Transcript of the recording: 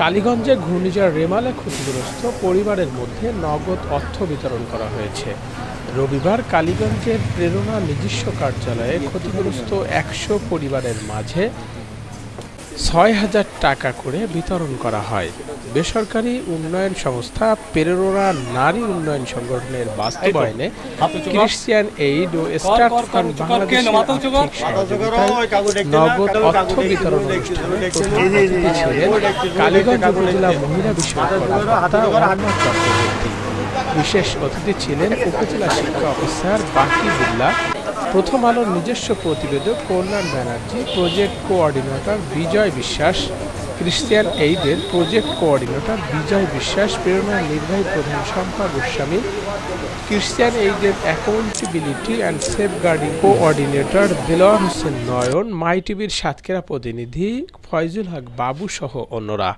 কালীগঞ্জে ঘূর্ণিঝড় রেমালে ক্ষতিগ্রস্ত পরিবারের মধ্যে নগদ অর্থ বিতরণ করা হয়েছে। রবিবার কালীগঞ্জের প্রেরণা নিজস্ব কার্যালয়ে ক্ষতিগ্রস্ত একশো পরিবারের মাঝে ছয় হাজার টাকা করে বিতরণ করা হয়। বেসরকারি উন্নয়ন সংস্থা পেরেরোরা নারী উন্নয়ন সংগঠনের বাস্তবায়নে ক্রিশ্চিয়ান এইড ও স্টার্ট ফান্ড নগদ অর্থ বিতরণ অনুষ্ঠানে ছিলেন কালীগঞ্জ উপজেলা মহিলা চক্রবর্তী বিশেষ অতিথি ছিলেন উপজেলা শিক্ষা অফিসার বাকিবুল্লাহ প্রথম আলোর নিজস্ব প্রতিবেদক Kalyan Banerjee, project coordinator Bijoy Biswas Christian এইডের প্রজেক্ট কোঅর্ডিনেটর বিজয় বিশ্বাস প্রেরণার নির্বাহী প্রধান শম্পা গোস্বামী ক্রিশ্চিয়ান এইডের accountability and safeguarding coordinator Delwar Hossain Nayan, my টিভির সাতক্ষীরা প্রতিনিধি ফয়জুল হক বাবু সহ অন্যরা।